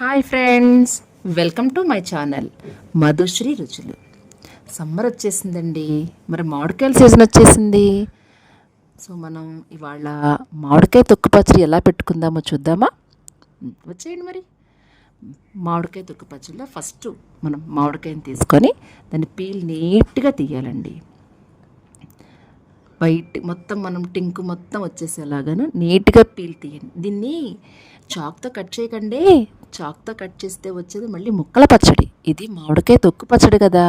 Hi friends. Welcome to my channel Madhushree Ruchulu. Summer వచ్చేసిందండి. మరి మామిడికాయల season వచ్చేసింది. So మనం ఇవాళ మామిడికాయ తొక్కు పచ్చడి ఎలా పెట్టుకుందామో చూద్దామా? వచ్చేయండి మరి. మామిడికాయ తొక్కు పచ్చడిలో ఫస్ట్ మనం మామిడికాయని తీసుకొని దాన్ని పీల్ నీట్గా తీయాలండి. వైట్ మొత్తం మనం టింకు మొత్తం వచ్చేసేలాగాను నీట్గా పీల్ తీయండి. దీన్ని చాక్తో కట్ చేయకండి. చాక్తో కట్ చేస్తే వచ్చేది మళ్ళీ ముక్కల పచ్చడి. ఇది మామిడికాయ తొక్కు పచ్చడి కదా.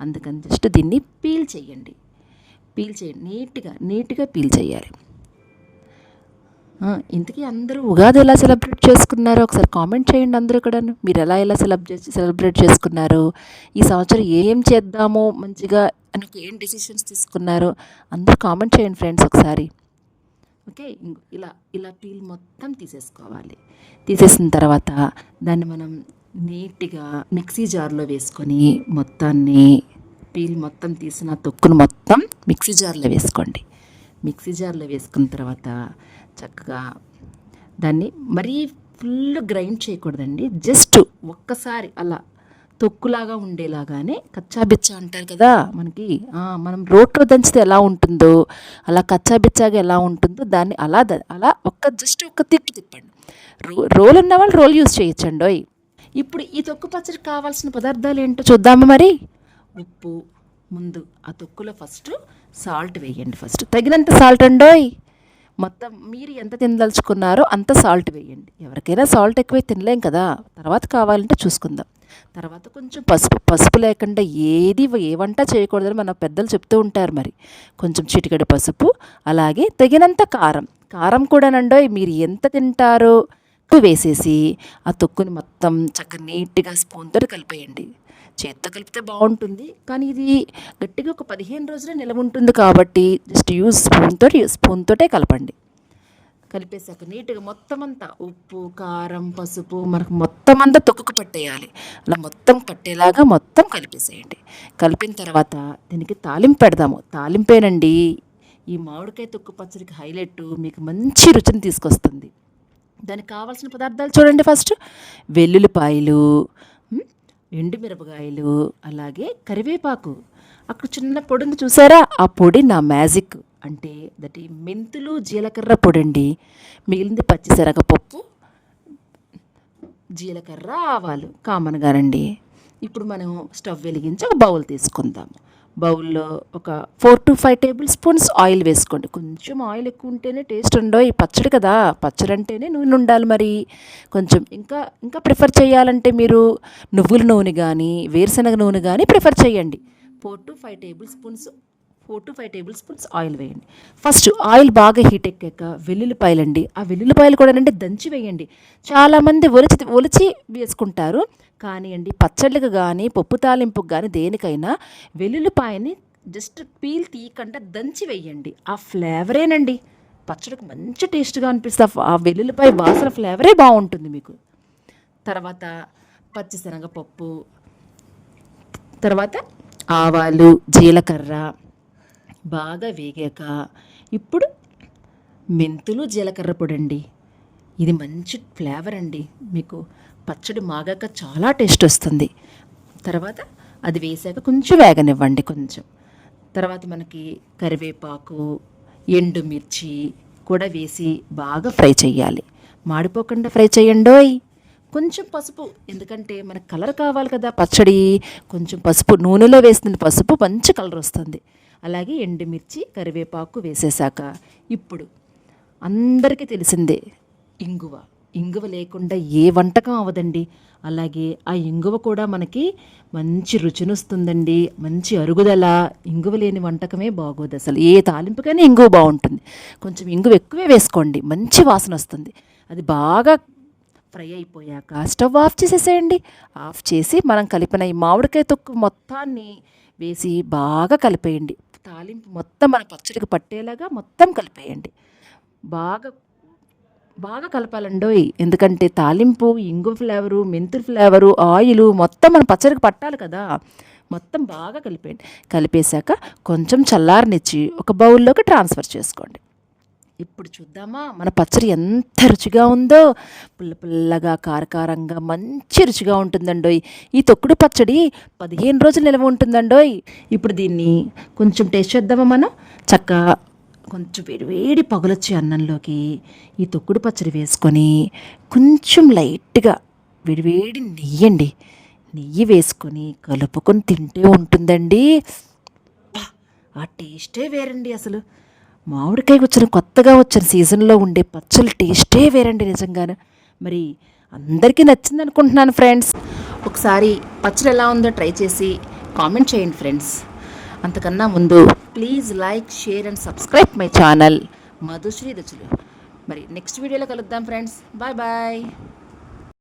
అందుకని జస్ట్ దీన్ని పీల్ చేయండి. పీల్ చేయండి నీట్గా నీట్గా పీల్ చేయాలి. ఇంతకీ అందరూ ఉగాది ఎలా సెలబ్రేట్ చేసుకున్నారో ఒకసారి కామెంట్ చేయండి అందరూ కూడా మీరు ఎలా ఎలా సెలబ్రేట్ సెలబ్రేట్ చేసుకున్నారు? ఈ సంవత్సరం ఏం చేద్దామో మంచిగా అని ఏం డెసిషన్స్ తీసుకున్నారో? అందరూ కామెంట్ చేయండి ఫ్రెండ్స్ ఒకసారి. ఓకే? ఇంకో ఇలా ఇలా పీల్ మొత్తం తీసేసుకోవాలి. తీసేసిన తర్వాత దాన్ని మనం నీట్గా మిక్సీ జార్లో వేసుకొని మొత్తాన్ని పీల్ మొత్తం తీసిన తొక్కును మొత్తం మిక్సీ జార్లో వేసుకోండి. మిక్సీ జార్లో వేసుకున్న తర్వాత చక్కగా దాన్ని మరీ ఫుల్ గ్రైండ్ చేయకూడదండి. జస్ట్ ఒక్కసారి అలా తొక్కులాగా ఉండేలాగానే కచ్చాబిచ్చా అంటారు కదా మనకి. మనం రోట్లో దంచితే ఎలా ఉంటుందో అలా కచ్చాబిచ్చాగా ఎలా ఉంటుందో దాన్ని అలా అలా ఒక్క జస్ట్ ఒక్క తిప్పి తిప్పండి. రో రోల్ ఉన్న వాళ్ళు రోల్ యూస్ చేయొచ్చండి ఇప్పుడు ఈ తొక్కు పచ్చడి కావాల్సిన పదార్థాలు ఏంటో చూద్దామా మరి? ఉప్పు ముందు ఆ తొక్కులో ఫస్ట్ సాల్ట్ వేయండి ఫస్ట్. తగినంత సాల్ట్ అండోయ్. మొత్తం మీరు ఎంత తినదలుచుకున్నారో అంత సాల్ట్ వేయండి. ఎవరికైనా సాల్ట్ ఎక్కువ తినలేం కదా. తర్వాత కావాలంటే చూసుకుందాం. తర్వాత కొంచెం పసుపు పసుపు లేకుండా ఏది ఏ వంట చేయకూడదని మన పెద్దలు చెప్తూ ఉంటారు మరి. కొంచెం చిటికెడు పసుపు అలాగే తగినంత కారం. కారం కూడానండో మీరు ఎంత తింటారో తొక్కు వేసేసి ఆ తొక్కుని మొత్తం చక్కగా నీట్గా స్పూన్తో కలిపేయండి. చేత్తో కలిపితే బాగుంటుంది కానీ ఇది గట్టిగా ఒక పదిహేను రోజులే నిలవ ఉంటుంది కాబట్టి జస్ట్ యూజ్ స్పూన్తో స్పూన్తోటే కలపండి. కలిపేసాక నీట్గా మొత్తం అంతా ఉప్పు కారం పసుపు మనకు మొత్తం అంతా తొక్కుకు పట్టేయాలి. అలా మొత్తం పట్టేలాగా మొత్తం కలిపేసేయండి. కలిపిన తర్వాత దీనికి తాలింపు పెడదాము. తాలింపేనండి ఈ మామిడికాయ తొక్కు పచ్చడికి హైలైట్ మీకు మంచి రుచిని తీసుకొస్తుంది. దానికి కావాల్సిన పదార్థాలు చూడండి ఫస్ట్. వెల్లుల్లిపాయలు ఎండుమిరపకాయలు అలాగే కరివేపాకు. అక్కడ చిన్న పొడిని చూసారా? ఆ పొడి నా మ్యాజిక్. అంటే దట్ ఈ మెంతులు జీలకర్ర పొడి అండి మిగిలింది పచ్చిశనగపప్పు జీలకర్ర ఆవాలు కామన్గానండి ఇప్పుడు మనం స్టవ్ వెలిగించి ఒక బౌల్ తీసుకుందాం. బౌల్లో ఒక four to five tablespoons oil వేసుకోండి. కొంచెం ఆయిల్ ఎక్కువ ఉంటేనే టేస్ట్ ఉండవు ఈ పచ్చడి కదా. పచ్చడి అంటేనే నూనె ఉండాలి మరి. కొంచెం ఇంకా ఇంకా ప్రిఫర్ చేయాలంటే మీరు నువ్వుల నూనె కానీ వేరుశనగ నూనె కానీ ప్రిఫర్ చేయండి. Four to five tablespoons four to five tablespoons oil వేయండి. ఫస్ట్ ఆయిల్ బాగా హీట్ ఎక్కాక వెల్లుల్లిపాయలు అండి ఆ వెల్లుల్లిపాయలు కూడా అంటే దంచి వేయండి. చాలామంది ఒలిచి ఒలిచి వేసుకుంటారు. కానీ అండి పచ్చళ్ళకి కానీ పప్పు తాలింపుకు కానీ దేనికైనా వెల్లుల్లిపాయని జస్ట్ పీల్ తీయకుండా దంచి వేయండి. ఆ ఫ్లేవరేనండి. పచ్చడికి మంచి టేస్ట్గా అనిపిస్తుంది ఆ వెల్లుల్లిపాయ వాసన ఫ్లేవరే బాగుంటుంది మీకు. తర్వాత పచ్చిశనగపప్పు తర్వాత ఆవాలు జీలకర్ర బాగా వేగాక ఇప్పుడు మెంతులు జీలకర్ర పొడి అండి ఇది మంచి ఫ్లేవర్ అండి. మీకు పచ్చడి మాగాక చాలా టేస్ట్ వస్తుంది. తర్వాత అది వేసాక కొంచెం వేగనివ్వండి కొంచెం. తర్వాత మనకి కరివేపాకు ఎండుమిర్చి కూడా వేసి బాగా ఫ్రై చేయాలి మాడిపోకుండా ఫ్రై చేయండోయ్ కొంచెం పసుపు ఎందుకంటే మనకు కలర్ కావాలి కదా పచ్చడి. కొంచెం పసుపు నూనెలో వేసిన పసుపు మంచి కలర్ వస్తుంది. అలాగే ఎండుమిర్చి కరివేపాకు వేసేసాక ఇప్పుడు అందరికీ తెలిసిందే ఇంగువ. ఇంగువ లేకుండా ఏ వంటకం అవ్వదండి. అలాగే ఆ ఇంగువ కూడా మనకి మంచి రుచినిస్తుందండి. మంచి అరుగుదల. ఇంగువ లేని వంటకమే బాగోదు అసలు. ఏ తాలింపుకైనా ఇంగువ బాగుంటుంది. కొంచెం ఇంగువ ఎక్కువే వేసుకోండి. మంచి వాసన వస్తుంది. అది బాగా ఫ్రై అయిపోయాక స్టవ్ ఆఫ్ చేసేసేయండి. ఆఫ్ చేసి మనం కలిపిన ఈ మామిడికాయ తొక్కు మొత్తాన్ని వేసి బాగా కలిపేయండి. తాలింపు మొత్తం మన పచ్చడికి పట్టేలాగా మొత్తం కలిపేయండి. బాగా బాగా కలపాలండోయ్. ఎందుకంటే తాలింపు ఇంగు ఫ్లేవరు మెంతుల ఫ్లేవరు ఆయిల్ మొత్తం మన పచ్చడికి పట్టాలి కదా. మొత్తం బాగా కలిపేయండి. కలిపేశాక కొంచెం చల్లారనిచ్చి ఒక బౌల్లోకి ట్రాన్స్ఫర్ చేసుకోండి. ఇప్పుడు చూద్దామా? మన పచ్చడి ఎంత రుచిగా ఉందో. పుల్ల పుల్లగా కారకారంగా మంచి రుచిగా ఉంటుందండోయ్. ఈ తొక్కుడు పచ్చడి పదిహేను రోజులు నిల్వ ఉంటుందండోయ్. ఇప్పుడు దీన్ని కొంచెం టేస్ట్ చేద్దామా మనం? చక్క కొంచెం వేడివేడి పగులొచ్చే అన్నంలోకి ఈ తొక్కుడు పచ్చడి వేసుకొని కొంచెం లైట్గా వేడివేడి నెయ్యండి. నెయ్యి వేసుకొని కలుపుకొని తింటే ఉంటుందండి. ఆ టేస్టే వేరండి అసలు. మామిడికాయ వచ్చిన కొత్తగా వచ్చిన సీజన్లో ఉండే పచ్చళ్ళ టేస్టే వేరండి నిజంగాను. మరి అందరికీ నచ్చింది అనుకుంటున్నాను ఫ్రెండ్స్. ఒకసారి పచ్చడి ఎలా ఉందో ట్రై చేసి కామెంట్ చేయండి ఫ్రెండ్స్. అంతకన్నా ముందు please like share and subscribe my channel Madhushree Ruchulu మరి నెక్స్ట్ వీడియోలో కలుద్దాం ఫ్రెండ్స్. Bye bye.